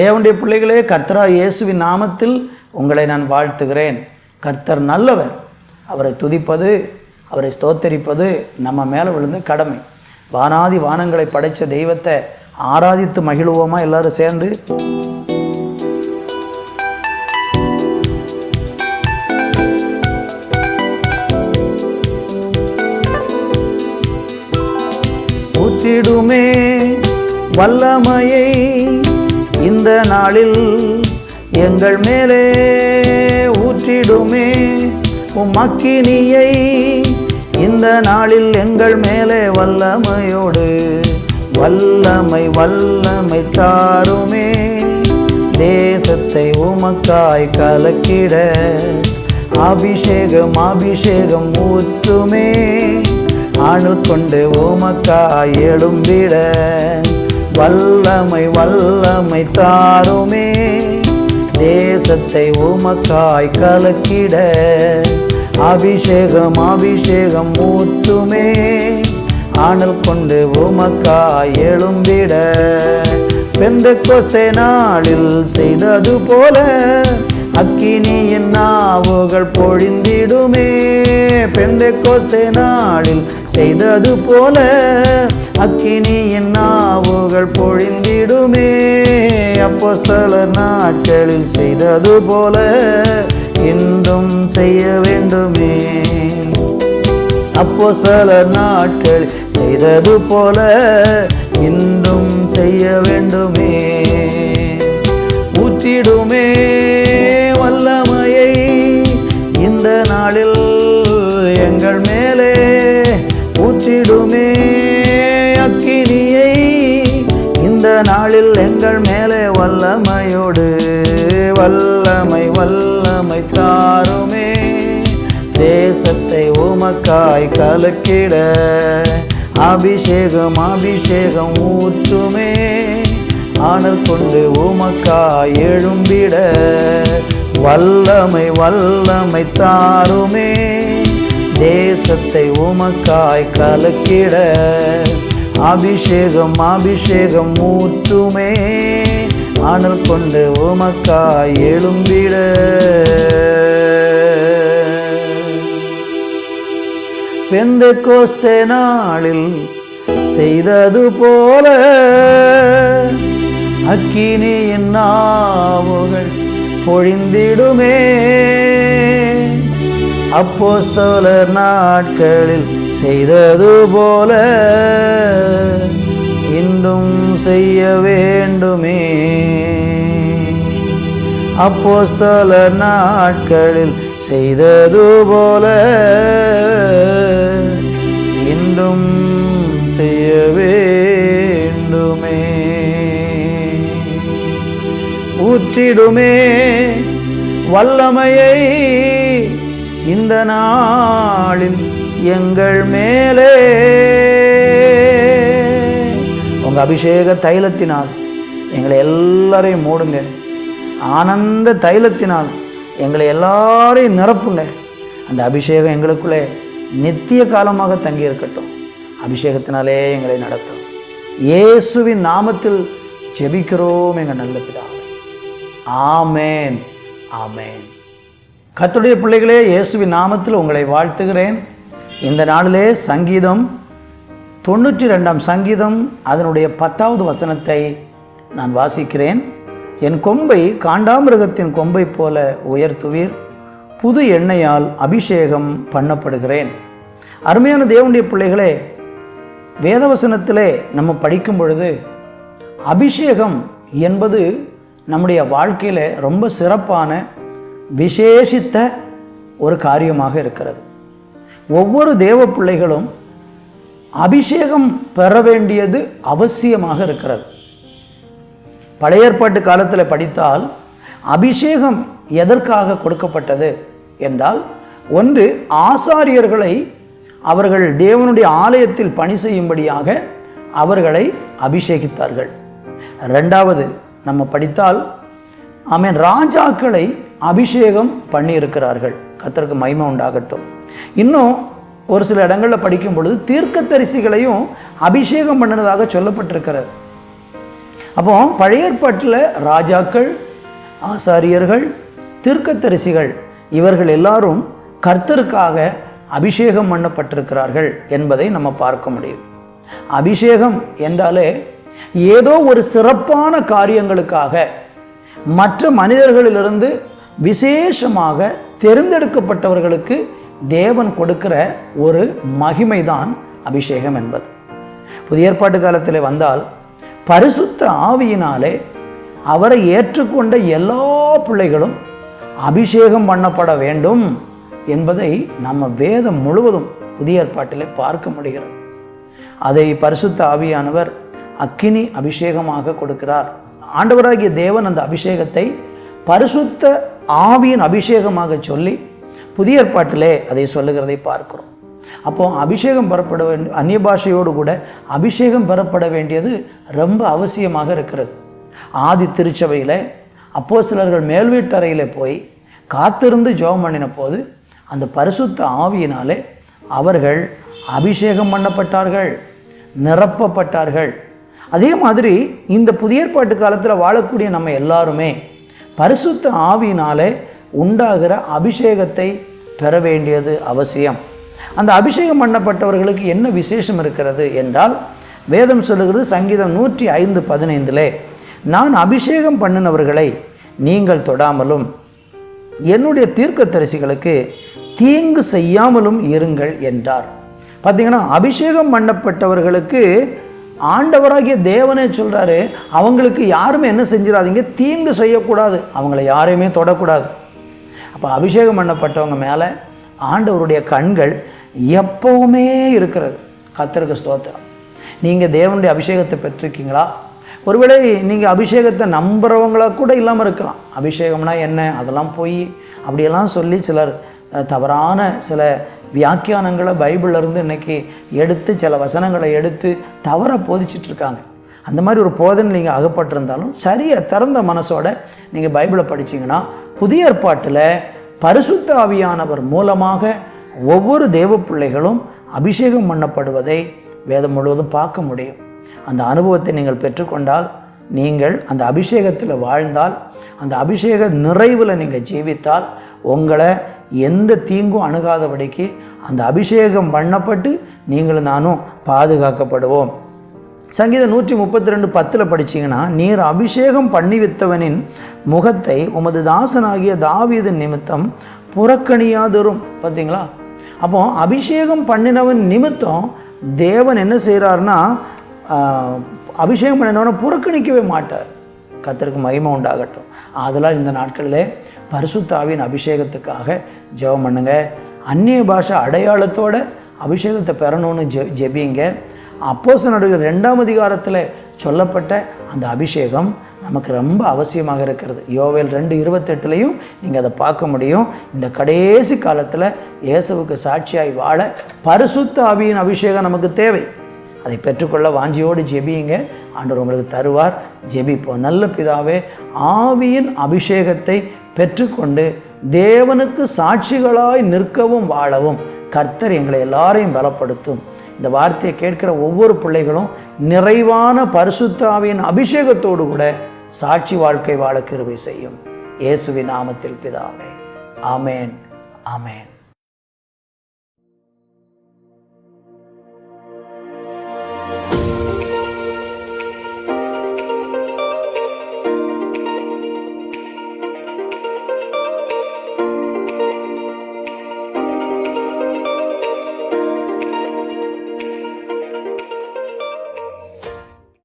தேவனுடைய பிள்ளைகளே கர்த்தரா இயேசுவின் நாமத்தில் உங்களை நான் வாழ்த்துகிறேன். கர்த்தர் நல்லவர். அவரை துதிப்பது அவரை ஸ்தோத்தரிப்பது நம்ம மேலே விழுந்த கடமை. வானாதி வானங்களை படைத்த தெய்வத்தை ஆராதித்து மகிழ்வோமா எல்லாரும் சேர்ந்து? ஊற்றிடுமே வல்லமையை இந்த நாளில் எங்கள் மேலே ஊற்றிடுமே. உம்மக்கினியை இந்த நாளில் எங்கள் மேலே வல்லமையோடு வல்லமை வல்லமை தாருமே. தேசத்தை உமக்காய் கலக்கிட அபிஷேகம் அபிஷேகம் ஊற்றுமே. அணு கொண்டு உமக்காய் எழும்பிட வல்லமை வல்லமை தாருமே. தேசத்தை உமக்காய் கலக்கிட அபிஷேகம் அபிஷேகம் ஊத்துமே ஆணல் கொண்டு உமக்காய் எழும்பிட. பெந்த கொஸ்தே நாளில் செய்தது போல அக்கினியின் நாவுகள் பொழிந்திடுமே. பெந்தை கோஸ்தே நாளில் செய்தது போல அக்கினியின் நாவுகள் பொழிந்திடுமே. அப்போஸ்தல நாட்களில் செய்தது போல இன்றும் செய்ய வேண்டுமே. அப்போஸ்தல நாட்கள் செய்தது போல இன்றும் செய்ய வேண்டுமே. ஊற்றிடுமே. வல்லமையை இந்த நாளில் எங்கள் மேலே ஊற்றிடுமே. அக்கினியை இந்த நாளில் எங்கள் மேலே வல்லமையோடு வல்லமை வல்லமை தாருமே. தேசத்தை உமக்காய் கலக்கிட அபிஷேகம் அபிஷேகம் ஊற்றுமே. ஆனல் கொண்டு உமக்காய் எழும்பிட வல்லமை வல்லமை தாருமே. தேசத்தை உமக்காய் கலக்கிட அபிஷேகம் அபிஷேகம் ஊற்றுமே. ஆனல் கொண்டு உமக்காய் எழும்பிட. பெந்த கோஸ்தே நாளில் செய்தது போல அக்கினியின் நாவுகள் பொழிந்திடுமே. அப்போஸ்தோலர் நாட்களில் செய்தது போல இன்றும் செய்ய வேண்டுமே. அப்போஸ்தலர் நாட்களில் செய்தது போல இன்றும் செய்ய வேண்டுமே ஊற்றிடுமே வல்லமையை இந்த நாளில் எங்கள் மேலே. உங்கள் அபிஷேக தைலத்தினால் எங்களை எல்லாரையும் மூடுங்க. ஆனந்த தைலத்தினால் எங்களை எல்லாரையும் நிரப்புங்க. அந்த அபிஷேகம் எங்களுக்குள்ளே நித்திய காலமாக தங்கி இருக்கட்டும். அபிஷேகத்தினாலே எங்களை நடத்தும். இயேசுவின் நாமத்தில் ஜெபிக்கிறோம் எங்கள் நல்ல பிதா. ஆமேன். ஆமேன். கத்துடைய பிள்ளைகளே இயேசுவின் நாமத்தில் உங்களை வாழ்த்துகிறேன். இந்த நாளிலே சங்கீதம் தொண்ணூற்றி ரெண்டாம் சங்கீதம் அதனுடைய பத்தாவது வசனத்தை நான் வாசிக்கிறேன். என் கொம்பை காண்டாமிருகத்தின் கொம்பை போல உயர்த்துவீர் புது எண்ணெயால் அபிஷேகம் பண்ணப்படுகிறேன். அருமையான தேவனுடைய பிள்ளைகளே வேதவசனத்திலே நம்ம படிக்கும் பொழுது அபிஷேகம் என்பது நம்முடைய வாழ்க்கையில் ரொம்ப சிறப்பான விசேஷித்த ஒரு காரியமாக இருக்கிறது. ஒவ்வொரு தேவ பிள்ளைகளும் அபிஷேகம் பெற வேண்டியது அவசியமாக இருக்கிறது. பழைய ஏற்பாட்டு காலத்தில் படித்தால் அபிஷேகம் எதற்காக கொடுக்கப்பட்டது என்றால் ஒன்று ஆசாரியர்களை அவர்கள் தேவனுடைய ஆலயத்தில் பணி செய்யும்படியாக அவர்களை அபிஷேகித்தார்கள். ரெண்டாவது நம்ம படித்தால் ஆமென் ராஜாக்களை அபிஷேகம் பண்ணியிருக்கிறார்கள். கத்தருக்கு மகிமை உண்டாகட்டும். இன்னும் ஒரு சில இடங்களில் படிக்கும் பொழுது தீர்க்கதரிசிகளையும் அபிஷேகம் பண்ணினதாக சொல்லப்பட்டிருக்கிறது. அப்போ பழைய ஏற்பாட்டில் ராஜாக்கள் ஆசாரியர்கள் தீர்க்கத்தரிசிகள் இவர்கள் எல்லாரும் கர்த்தருக்காக அபிஷேகம் பண்ணப்பட்டிருக்கிறார்கள் என்பதை நம்ம பார்க்க முடியும். அபிஷேகம் என்றாலே ஏதோ ஒரு சிறப்பான காரியங்களுக்காக மற்ற மனிதர்களிலிருந்து விசேஷமாக தேர்ந்தெடுக்கப்பட்டவர்களுக்கு தேவன் கொடுக்கிற ஒரு மகிமைதான் அபிஷேகம் என்பது. புதிய ஏற்பாட்டு காலத்தில் வந்தால் பரிசுத்த ஆவியினாலே அவரை ஏற்றுக்கொண்ட எல்லா பிள்ளைகளும் அபிஷேகம் பண்ணப்பட வேண்டும் என்பதை நம்ம வேதம் முழுவதும் புதிய ஏற்பாட்டிலே பார்க்க முடிகிறது. அதை பரிசுத்த ஆவியானவர் அக்கினி அபிஷேகமாக கொடுக்கிறார். ஆண்டவராகிய தேவன் அந்த அபிஷேகத்தை பரிசுத்த ஆவியின் அபிஷேகமாக சொல்லி புதிய ஏற்பாட்டிலே அதை சொல்லுகிறதை பார்க்கிறோம். அப்போ அபிஷேகம் பெறப்பட வேண்டிய அந்நிய பாஷையோடு கூட அபிஷேகம் பெறப்பட வேண்டியது ரொம்ப அவசியமாக இருக்கிறது. ஆதி திருச்சபையில் அப்போ சிலர்கள் மேல்வீட்டறையில் போய் காத்திருந்து ஜெபம் பண்ணின போது அந்த பரிசுத்த ஆவியினாலே அவர்கள் அபிஷேகம் பண்ணப்பட்டார்கள் நிரப்பப்பட்டார்கள். அதே மாதிரி இந்த புதிய ஏற்பாட்டு காலத்தில் வாழக்கூடிய நம்ம எல்லாருமே பரிசுத்த ஆவியினாலே உண்டாகிற அபிஷேகத்தை பெற வேண்டியது அவசியம். அந்த அபிஷேகம் பண்ணப்பட்டவர்களுக்கு என்ன விசேஷம் இருக்கிறது என்றால் வேதம் சொல்லுகிறது சங்கீதம் நூற்றி ஐந்து பதினைந்திலே நான் அபிஷேகம் பண்ணினவர்களை நீங்கள் தொடாமலும் என்னுடைய தீர்க்கதரிசிகளுக்கு தீங்கு செய்யாமலும் இருங்கள் என்றார். பார்த்தீங்கன்னா அபிஷேகம் பண்ணப்பட்டவர்களுக்கு ஆண்டவராகிய தேவனே சொல்கிறாரு அவங்களுக்கு யாருமே என்ன செஞ்சிடாதீங்க தீங்கு செய்யக்கூடாது அவங்கள யாரையுமே தொடக்கூடாது. அப்போ அபிஷேகம் பண்ணப்பட்டவங்க மேலே ஆண்டவருடைய கண்கள் எப்பவுமே இருக்கிறது. கத்திரிக்க ஸ்தோத்திரம். நீங்கள் தேவனுடைய அபிஷேகத்தை பெற்றிருக்கீங்களா? ஒருவேளை நீங்கள் அபிஷேகத்தை நம்புகிறவங்களாக கூட இல்லாமல் இருக்கலாம். அபிஷேகம்னா என்ன? அதெல்லாம் போய் அப்படியெல்லாம் சொல்லி சிலர் தவறான சில வியாக்கியானங்களை பைபிள்ல இன்றைக்கி இன்னைக்கு எடுத்து சில வசனங்களை எடுத்து தவற போதிச்சிட்டு இருக்காங்க அந்த மாதிரி ஒரு போதனை நீங்கள் அகப்பட்டிருந்தாலும் சரியாக திறந்த மனசோட நீங்கள் பைபிளை படிச்சீங்கன்னா புதிய ஏற்பாட்டில் பரிசுத்த ஆவியானவர் மூலமாக ஒவ்வொரு தேவ பிள்ளைகளும் அபிஷேகம் பண்ணப்படுவதை வேதம் முழுவதும் பார்க்க முடியும். அந்த அனுபவத்தை நீங்கள் பெற்றுக்கொண்டால் நீங்கள் அந்த அபிஷேகத்தில் வாழ்ந்தால் அந்த அபிஷேக நிறைவில் நீங்கள் ஜீவித்தால் உங்களை எந்த தீங்கும் அணுகாதபடிக்கு அந்த அபிஷேகம் பண்ணப்பட்டு நீங்களும் நானும் பாதுகாக்கப்படுவோம். சங்கீதம் நூற்றி முப்பத்தி ரெண்டு பத்தில் படிச்சீங்கன்னா நீர் அபிஷேகம் பண்ணி வித்தவனின் முகத்தை உமது தாசனாகிய தாவியதன் நிமித்தம் புறக்கணியாதரும். பார்த்தீங்களா அப்போ அபிஷேகம் பண்ணினவன் நிமித்தம் தேவன் என்ன செய்கிறாருன்னா அபிஷேகம் பண்ணினவனை புறக்கணிக்கவே மாட்டார். கர்த்தருக்கு மகிமை உண்டாகட்டும். அதெல்லாம் இந்த நாட்களிலே பரிசுத்தாவின் அபிஷேகத்துக்காக ஜெபம் பண்ணுங்க. அந்நிய பாஷை அடையாளத்தோட அபிஷேகத்தை பெறணும்னு ஜெ ஜெபிங்க. அப்போச நடுவில் ரெண்டாம் அதிகாரத்தில் சொல்லப்பட்ட அந்த அபிஷேகம் நமக்கு ரொம்ப அவசியமாக இருக்கிறது. யோவேல் ரெண்டு இருபத்தெட்டுலையும் நீங்கள் அதை பார்க்க முடியும். இந்த கடைசி காலத்தில் இயேசுவுக்கு சாட்சியாய் வாழ பரிசுத்த ஆவியின் அபிஷேகம் நமக்கு தேவை. அதை பெற்றுக்கொள்ள வாஞ்சியோடு ஜெபியுங்க. ஆண்டவர் உங்களுக்கு தருவார். ஜெபிப்போம். நல்ல பிதாவே ஆவியின் அபிஷேகத்தை பெற்றுக்கொண்டு தேவனுக்கு சாட்சிகளாய் நிற்கவும் வாழவும் கர்த்தர் எங்களை எல்லாரையும் பலப்படுத்தும். இந்த வார்த்தையை கேட்கிற ஒவ்வொரு பிள்ளைகளும் நிறைவான பரிசுத்தாவின் அபிஷேகத்தோடு கூட சாட்சி வாழ்க்கை வாழ கிருவை செய்யும். இயேசுவின் நாமத்தில் பிதாவே. ஆமேன். ஆமேன்.